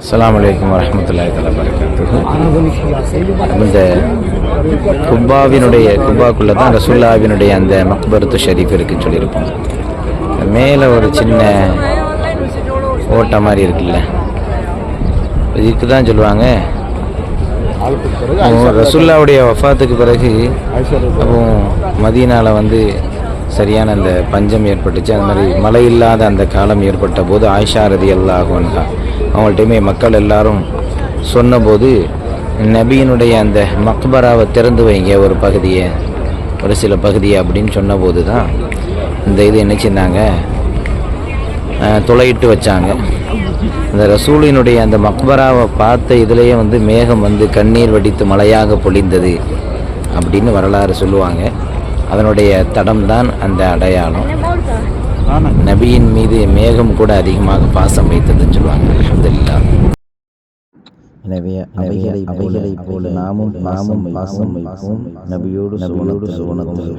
அஸ்லாம் வலைக்கம் வரமத்துல்லாய் தஆலா பரகாத்துஹு இந்த குப்பாவினுடைய குப்பாக்குள்ளே தான் ரசுல்லாவினுடைய அந்த மக்பரத்து ஷரீஃப் இருக்குன்னு சொல்லியிருப்போம். மேலே ஒரு சின்ன ஓட்டை மாதிரி இருக்குல்ல. இதுக்கு தான் சொல்லுவாங்க ரசுல்லாவுடைய வஃபாத்துக்கு பிறகு அப்போ மதீனாவில் வந்து சரியான அந்த பஞ்சம் ஏற்பட்டுச்சு. அந்த மாதிரி மழை இல்லாத அந்த காலம் ஏற்பட்ட போது ஆயிஷா ரதி அல்லாஹன்ஹா அவங்கள்ட்டையுமே மக்கள் எல்லாரும் சொன்னபோது நபியினுடைய அந்த மக்பராவை திறந்து வைங்க ஒரு பகுதியை ஒரு சில பகுதியை அப்படின்னு சொன்னபோது தான் இந்த இது என்ன செஞ்சாங்க? துளையிட்டு வச்சாங்க. அந்த ரசூலினுடைய அந்த மக்பராவை பார்த்த இதுலேயே வந்து மேகம் வந்து கண்ணீர் வடித்து மழையாக பொழிந்தது அப்படின்னு வரலாறு சொல்லுவாங்க. அதனுடைய தடம் தான் அந்த அடையாளம். நபியின் மீது மேகம் கூட அதிகமாக பாசம் வைத்ததுன்னு சொல்லுவாங்க. அல்ஹம்துலில்லாஹ் எனவே அவைகளை அவைகளை போல நாமும் நாமும் பாசம் வைப்போம். நபியோடு நபியோடு சுவனத்தில்